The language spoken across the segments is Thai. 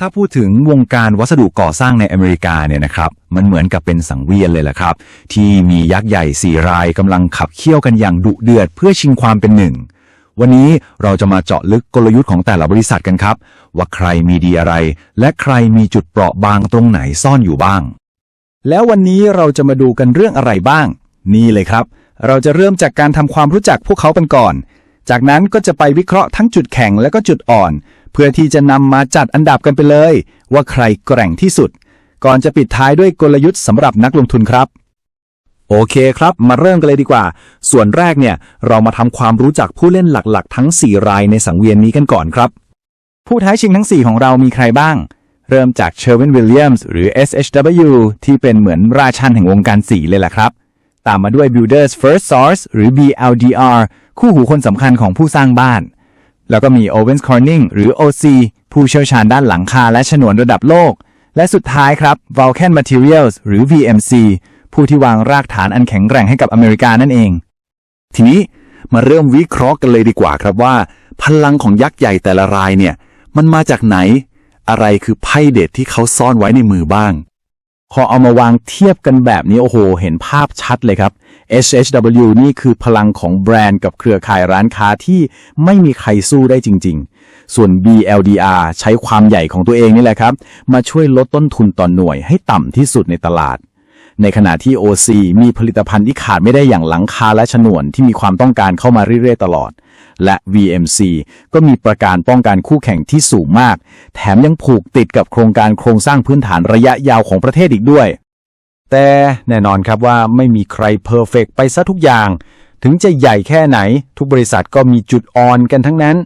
ถ้าพูดถึงวงการวัสดุก่อสร้างในอเมริกาเนี่ยนะครับ มันเหมือนกับเป็นสังเวียนเลยแหละครับ ที่มียักษ์ใหญ่สี่รายกำลังขับเคี่ยวกันอย่างดุเดือดเพื่อชิงความเป็นหนึ่ง วันนี้เราจะมาเจาะลึกกลยุทธ์ของแต่ละบริษัทกันครับ ว่าใครมีดีอะไร และใครมีจุดเปราะบางตรงไหนซ่อนอยู่บ้าง แล้ววันนี้เราจะมาดูกันเรื่องอะไรบ้าง นี่เลยครับ เราจะเริ่มจากการทำความรู้จักพวกเขากันก่อน จากนั้นก็จะไปวิเคราะห์ทั้งจุดแข็งและก็จุดอ่อน เพื่อที่จะนำมาจัดอันดับกันไปเลย ว่าใครแกร่งที่สุด ก่อนจะปิดท้ายด้วยกลยุทธ์สำหรับนักลงทุนครับ โอเคครับ มาเริ่มกันเลยดีกว่า ส่วนแรกเนี่ย เรามาทำความรู้จักผู้เล่นหลักๆ ทั้ง 4 รายในสังเวียนนี้กันก่อนครับ ผู้ท้าชิงทั้ง 4 ของเรามีใครบ้าง เริ่มจากเชอร์วินวิลเลียมส์หรือ SHW ที่เป็นเหมือนราชันแห่งวงการสีเลยล่ะครับ ตามมาด้วย Builders First Source หรือ BLDR คู่หูคนสำคัญของผู้สร้างบ้าน แล้วก็มี Owens Corning หรือ OC ผู้เชี่ยวชาญด้านหลังคาและฉนวนระดับโลก และสุดท้ายครับ Vulcan Materials หรือ VMC ผู้ที่วางรากฐานอันแข็งแกร่งให้กับอเมริกานั่นเอง ทีนี้มาเริ่มวิเคราะห์กันเลยดีกว่าครับว่า พลังของยักษ์ใหญ่แต่ละรายเนี่ย มันมาจากไหน อะไรคือไพ่เด็ดที่เขาซ่อนไว้ในมือบ้าง พอเอามาวางเทียบกันแบบนี้ โอ้โห เห็นภาพชัดเลยครับ SHW นี่คือพลังของแบรนด์กับเครือข่ายร้านค้าที่ไม่มีใครสู้ได้จริง ๆ ส่วน BLDR ใช้ความใหญ่ของตัวเองนี่แหละครับ มาช่วยลดต้นทุนต่อนหน่วยให้ต่ำที่สุดในตลาด ในขณะที่ OC มีผลิตภัณฑ์ที่ขาดไม่ได้อย่างหลังคาและฉนวนที่มีความต้องการเข้ามาเรื่อยๆตลอด และ VMC ก็มีประการป้องกันคู่แข่งที่สูงมาก แถมยังผูกติดกับโครงการโครงสร้างพื้นฐานระยะยาวของประเทศอีกด้วย แต่แน่นอนครับว่าไม่มีใครเพอร์เฟกไปซะทุกอย่าง ถึงจะใหญ่แค่ไหน ทุกบริษัทก็มีจุดอ่อนกันทั้งนั้น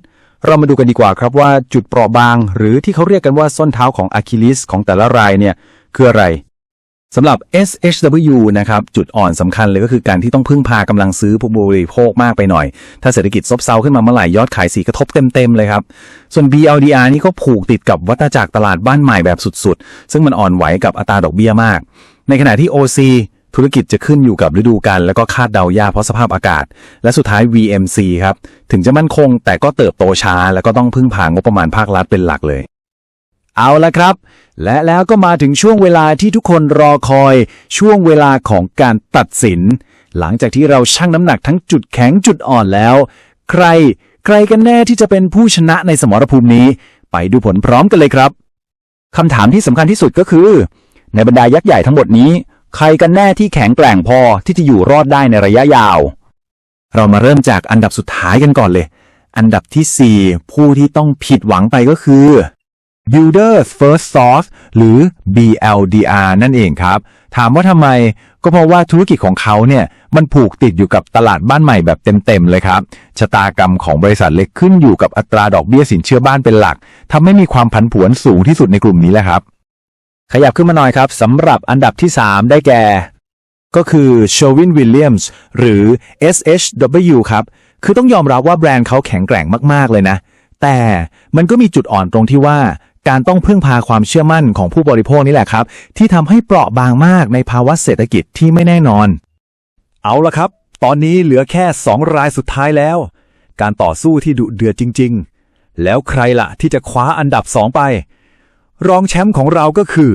เรามาดูกันดีกว่าครับว่าจุดเปราะบาง หรือที่เขาเรียกกันว่าส้นเท้าของอะคิลิสของแต่ละรายเนี่ยคืออะไร สำหรับ SHW นะครับจุดอ่อนสำคัญเลยก็คือการที่ต้องพึ่งพากำลังซื้อผู้บริโภคมากไปหน่อย ถ้าเศรษฐกิจซบเซาขึ้นมาเมื่อไหร่ยอดขายสีกระทบเต็ม ๆ เลยครับ ส่วน BLDR นี่ก็ผูกติดกับวัฏจักรตลาดบ้านใหม่แบบสุด ๆ ซึ่งมันอ่อนไหวกับอัตราดอกเบี้ยมาก ในขณะที่ OC ธุรกิจจะขึ้นอยู่กับฤดูกาลแล้วก็คาดเดายากเพราะสภาพอากาศ และสุดท้าย VMC ครับถึงจะมั่นคงแต่ก็เติบโตช้า แล้วก็ต้องพึ่งพางบประมาณภาครัฐเป็นหลักเลย เอาละครับ และแล้วก็มาถึงช่วงเวลาที่ทุกคนรอคอย ช่วงเวลาของการตัดสิน หลังจากที่เราชั่งน้ำหนักทั้งจุดแข็งจุดอ่อนแล้ว ใคร ใครกันแน่ที่จะเป็นผู้ชนะในสมรภูมินี้ ไปดูผลพร้อมกันเลยครับคำถามที่สำคัญที่สุดก็คือ ในบรรดายักษ์ใหญ่ทั้งหมดนี้ ใครกันแน่ที่แข็งแกร่งพอที่จะอยู่รอดได้ในระยะยาว เรามาเริ่มจากอันดับสุดท้ายกันก่อนเลย อันดับทีสี่4 ผู้ที่ต้องผิดหวังไปก็คือ Builders First Source หรือ BLDR นั่นเองครับ ถามว่าทำไมก็เพราะว่าธุรกิจของเขาเนี่ยมันผูกติดอยู่กับตลาดบ้านใหม่แบบเต็ม ๆ เลยครับ ชะตากรรมของบริษัทเล็กขึ้นอยู่กับอัตราดอกเบี้ยสินเชื่อบ้านเป็นหลักทำให้มีความผันผวนสูงที่สุดในกลุ่มนี้แหละครับ ขยับขึ้นมาหน่อยครับสำหรับอันดับที่ 3 ได้แก่ ก็คือ s h o w i n Williams หรือ SHW ครับ คือต้องยอมรับว่าแบรนด์เขาแข็งแกร่งมากๆเลยนะแต่มันก็มีจุดอ่อนตรงที่ว่า การต้องพึ่งพาความเชื่อมั่นของผู้บริโภคนี่แหละครับ ที่ทำให้เปราะบางมากในภาวะเศรษฐกิจที่ไม่แน่นอน เอาละครับ ตอนนี้เหลือแค่ 2 รายสุดท้ายแล้ว การต่อสู้ที่ดุเดือดจริง ๆ แล้วใครล่ะที่จะคว้าอันดับ 2 ไป รองแชมป์ของเราก็คือ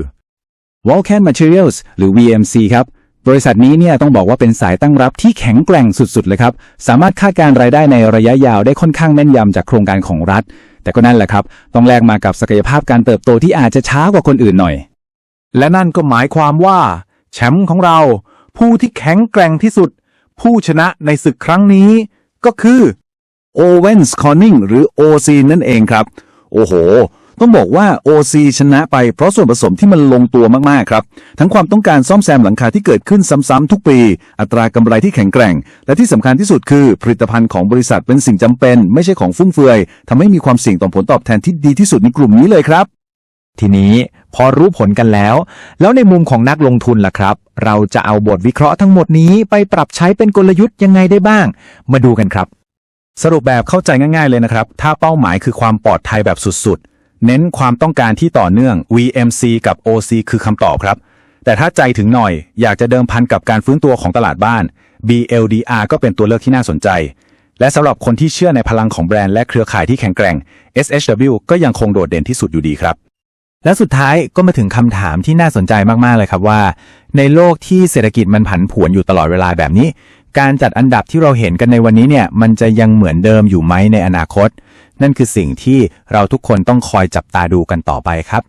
Vulcan Materials หรือ VMC ครับบริษัทนี้เนี่ยต้องบอกว่าเป็นสายตั้งรับที่แข็งแกร่งสุดๆ เลยครับ สามารถคาดการณ์รายได้ในระยะยาวได้ค่อนข้างแม่นยำจากโครงการของรัฐ แต่ก็นั่นแหละครับ ต้องแลกมากับศักยภาพการเติบโตที่อาจจะช้ากว่าคนอื่นหน่อย และนั่นก็หมายความว่า แชมป์ของเรา ผู้ที่แข็งแกร่งที่สุด ผู้ชนะในศึกครั้งนี้ ก็คือโอเวนส์คอนนิงหรือโอซีนนั่นเองครับ โอ้โห ต้องบอกว่า OC ชนะไปเพราะส่วนผสมที่มันลงตัวมากๆครับ ทั้งความต้องการซ่อมแซมหลังคาที่เกิดขึ้นซ้ำๆทุกปี อัตรากำไรที่แข็งแกร่ง และที่สำคัญที่สุดคือ ผลิตภัณฑ์ของบริษัทเป็นสิ่งจำเป็น ไม่ใช่ของฟุ่มเฟือยทำให้มีความเสี่ยงต่อผลตอบแทนที่ดีที่สุดในกลุ่มนี้เลยครับ ทีนี้พอรู้ผลกันแล้ว แล้วในมุมของนักลงทุนล่ะครับ เราจะเอาบทวิเคราะห์ทั้งหมดนี้ไปปรับใช้เป็นกลยุทธ์ยังไงได้บ้าง มาดูกันครับ สรุปแบบเข้าใจง่าย ๆเลยนะครับ ถ้าเป้าหมายคือความปลอดภัยแบบสุดๆ เน้นความต้องการที่ต่อเนื่อง VMC กับ OC คือคำตอบครับ แต่ถ้าใจถึงหน่อยอยากจะเดิมพันกับการฟื้นตัวของตลาดบ้าน BLDR ก็เป็นตัวเลือกที่น่าสนใจ และสำหรับคนที่เชื่อในพลังของแบรนด์และเครือข่ายที่แข็งแกร่ง SHW ก็ยังคงโดดเด่นที่สุดอยู่ดีครับ และสุดท้ายก็มาถึงคำถามที่น่าสนใจมากๆเลยครับว่า ในโลกที่เศรษฐกิจมันผันผวนอยู่ตลอดเวลาแบบนี้ การจัดอันดับที่เราเห็นกันในวันนี้เนี่ยมันจะยังเหมือนเดิมอยู่ไหมในอนาคต นั่นคือสิ่งที่เราทุกคนต้องคอยจับตาดูกันต่อไปครับ